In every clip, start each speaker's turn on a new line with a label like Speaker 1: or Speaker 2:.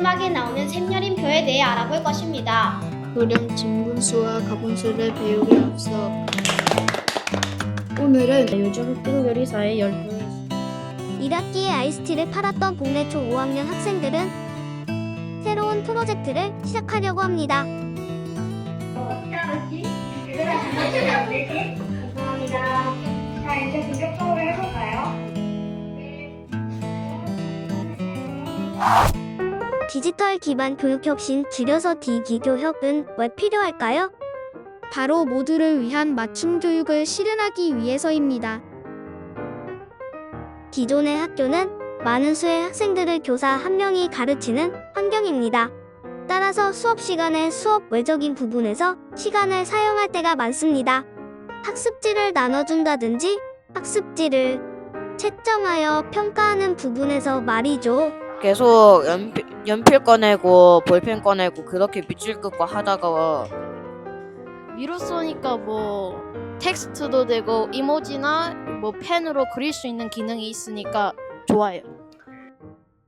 Speaker 1: 음악에 나오는 샘열인표에 대해 알아볼 것입니다.
Speaker 2: 도령 진분수와 가분수를 배우기 앞서 오늘은 요즘 흑백 요리사의 열풍이
Speaker 3: 1학기에 아이스티를 팔았던 국내 초 5학년 학생들은 새로운 프로젝트를 시작하려고 합니다.
Speaker 4: 감사합니다. 자, 이제 본격적으로 해볼까요?
Speaker 3: 디지털 기반 교육 혁신 줄여서 디기교혁은 왜 필요할까요?
Speaker 5: 바로 모두를 위한 맞춤 교육을 실현하기 위해서입니다.
Speaker 3: 기존의 학교는 많은 수의 학생들을 교사 한 명이 가르치는 환경입니다. 따라서 수업 시간에 수업 외적인 부분에서 시간을 사용할 때가 많습니다. 학습지를 나눠준다든지 학습지를 채점하여 평가하는 부분에서 말이죠.
Speaker 6: 계속 연필, 연필 꺼내고 볼펜 꺼내고 그렇게 밑줄 긋고 하다가
Speaker 2: 위로 쏘니까 뭐 텍스트도 되고 이모지나 뭐 펜으로 그릴 수 있는 기능이 있으니까 좋아요.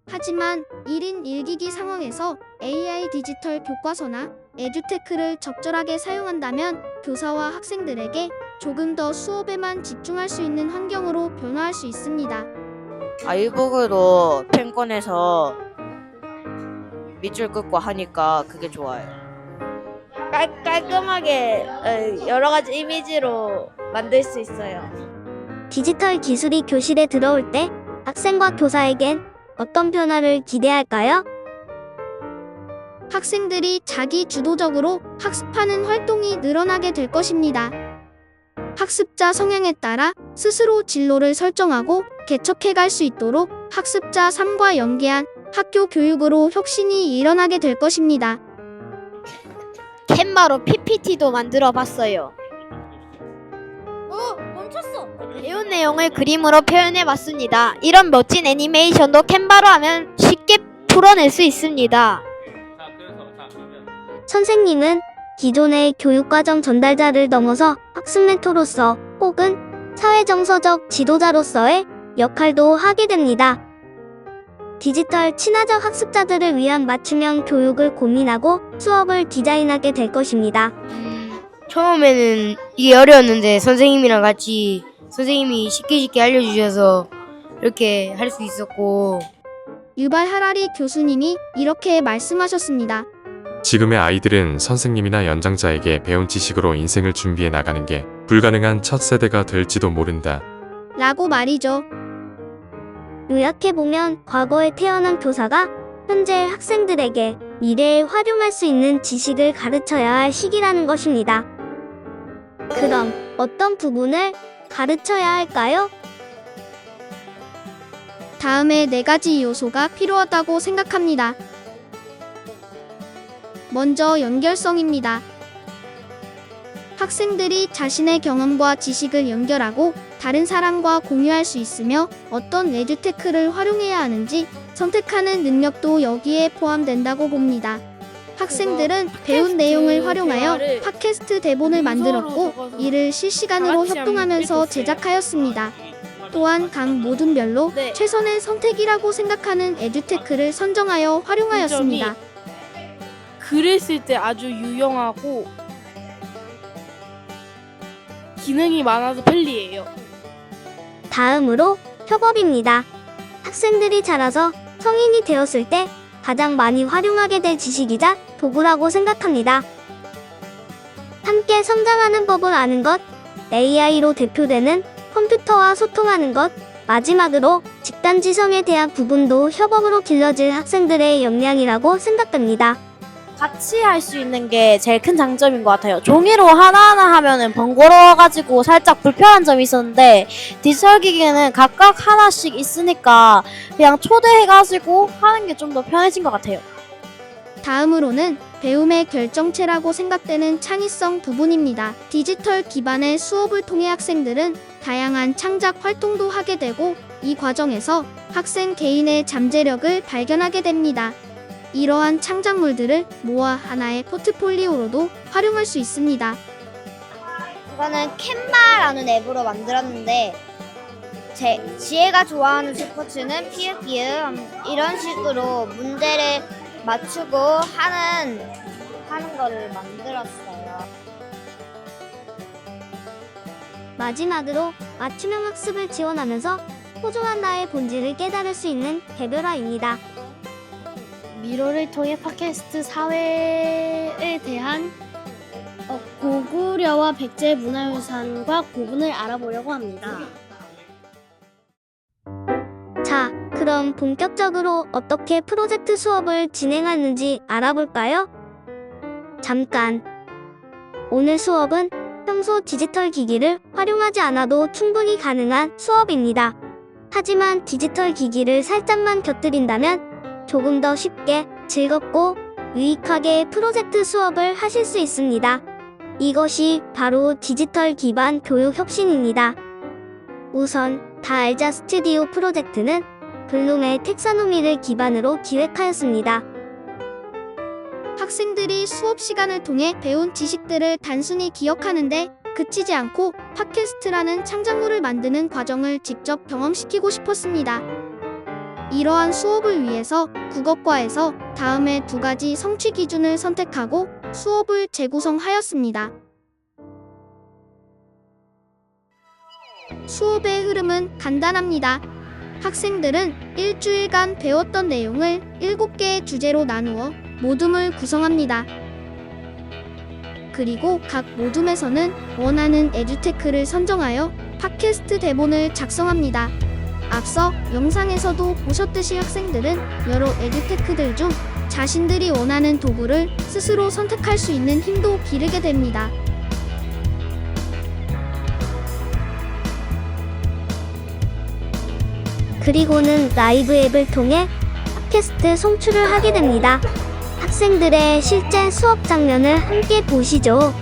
Speaker 5: 하지만 1인 1기기 상황에서 AI 디지털 교과서나 에듀테크를 적절하게 사용한다면 교사와 학생들에게 조금 더 수업에만 집중할 수 있는 환경으로 변화할 수 있습니다.
Speaker 6: 아이북으로 펜 꺼내서 밑줄 긋고 하니까 그게 좋아요. 깔, 깔끔하게 어, 여러 가지 이미지로 만들 수 있어요.
Speaker 3: 디지털 기술이 교실에 들어올 때 학생과 교사에겐 어떤 변화를 기대할까요?
Speaker 5: 학생들이 자기 주도적으로 학습하는 활동이 늘어나게 될 것입니다. 학습자 성향에 따라 스스로 진로를 설정하고 개척해 갈 수 있도록 학습자 삶과 연계한 학교 교육으로 혁신이 일어나게 될 것입니다.
Speaker 1: 캔바로 PPT도 만들어 봤어요.
Speaker 3: 어, 멈췄어.
Speaker 1: 배운 내용을 그림으로 표현해 봤습니다. 이런 멋진 애니메이션도 캔바로 하면 쉽게 풀어낼 수 있습니다.
Speaker 3: 선생님은 기존의 교육과정 전달자를 넘어서 학습 멘토로서 혹은 사회정서적 지도자로서의 역할도 하게 됩니다. 디지털 친화적 학습자들을 위한 맞춤형 교육을 고민하고 수업을 디자인하게 될 것입니다.
Speaker 7: 처음에는 이게 어려웠는데 선생님이랑 같이 선생님이 쉽게 쉽게 알려주셔서 이렇게 할 수 있었고
Speaker 5: 유발 하라리 교수님이 이렇게 말씀하셨습니다.
Speaker 8: 지금의 아이들은 선생님이나 연장자에게 배운 지식으로 인생을 준비해 나가는 게 불가능한 첫 세대가 될지도 모른다.
Speaker 5: 라고 말이죠.
Speaker 3: 요약해보면 과거에 태어난 교사가 현재 학생들에게 미래에 활용할 수 있는 지식을 가르쳐야 할 시기라는 것입니다. 그럼 어떤 부분을 가르쳐야 할까요?
Speaker 5: 다음에 네 가지 요소가 필요하다고 생각합니다. 먼저 연결성입니다. 학생들이 자신의 경험과 지식을 연결하고 다른 사람과 공유할 수 있으며 어떤 에듀테크를 활용해야 하는지 선택하는 능력도 여기에 포함된다고 봅니다. 학생들은 배운 내용을 활용하여 팟캐스트 대본을 만들었고 이를 실시간으로 협동하면서 제작하였습니다. 또한 각 모둠별로
Speaker 2: 네.
Speaker 5: 최선의 선택이라고 생각하는 에듀테크를 선정하여 활용하였습니다.
Speaker 2: 글을 쓸 때 아주 유용하고 기능이 많아서 편리해요.
Speaker 3: 다음으로 협업입니다. 학생들이 자라서 성인이 되었을 때 가장 많이 활용하게 될 지식이자 도구라고 생각합니다. 함께 성장하는 법을 아는 것, AI로 대표되는 컴퓨터와 소통하는 것, 마지막으로 집단지성에 대한 부분도 협업으로 길러질 학생들의 역량이라고 생각됩니다.
Speaker 1: 같이 할 수 있는 게 제일 큰 장점인 것 같아요. 종이로 하나하나 하면은 번거로워가지고 살짝 불편한 점이 있었는데 디지털 기기는 각각 하나씩 있으니까 그냥 초대해가지고 하는 게 좀 더 편해진 것 같아요.
Speaker 5: 다음으로는 배움의 결정체라고 생각되는 창의성 부분입니다. 디지털 기반의 수업을 통해 학생들은 다양한 창작 활동도 하게 되고 이 과정에서 학생 개인의 잠재력을 발견하게 됩니다. 이러한 창작물들을 모아 하나의 포트폴리오로도 활용할 수 있습니다.
Speaker 1: 이거는 캔바라는 앱으로 만들었는데
Speaker 9: 제 지혜가 좋아하는 스포츠는 피읍 기음 이런 식으로 문제를 맞추고 하는 하는 거를 만들었어요.
Speaker 3: 마지막으로 맞춤형 학습을 지원하면서 소중한 나의 본질을 깨달을 수 있는 개별화입니다.
Speaker 5: 미로를 통해 팟캐스트 사회에 대한 어, 고구려와 백제 문화유산과 구분을 알아보려고 합니다.
Speaker 3: 자, 그럼 본격적으로 어떻게 프로젝트 수업을 진행하는지 알아볼까요? 잠깐. 오늘 수업은 평소 디지털 기기를 활용하지 않아도 충분히 가능한 수업입니다. 하지만 디지털 기기를 살짝만 곁들인다면 조금 더 쉽게 즐겁고 유익하게 프로젝트 수업을 하실 수 있습니다. 이것이 바로 디지털 기반 교육 혁신입니다. 우선 다 알자 스튜디오 프로젝트는 블룸의 텍사노미를 기반으로 기획하였습니다.
Speaker 5: 학생들이 수업 시간을 통해 배운 지식들을 단순히 기억하는데 그치지 않고 팟캐스트라는 창작물을 만드는 과정을 직접 경험시키고 싶었습니다. 이러한 수업을 위해서 국어과에서 다음에 두 가지 성취 기준을 선택하고 수업을 재구성하였습니다. 수업의 흐름은 간단합니다. 학생들은 일주일간 배웠던 내용을 7개의 주제로 나누어 모둠을 구성합니다. 그리고 각 모둠에서는 원하는 에듀테크를 선정하여 팟캐스트 대본을 작성합니다. 앞서 영상에서도 보셨듯이 학생들은 여러 에듀테크들 중 자신들이 원하는 도구를 스스로 선택할 수 있는 힘도 기르게 됩니다.
Speaker 3: 그리고는 라이브 앱을 통해 팟캐스트 송출을 하게 됩니다. 학생들의 실제 수업 장면을 함께 보시죠.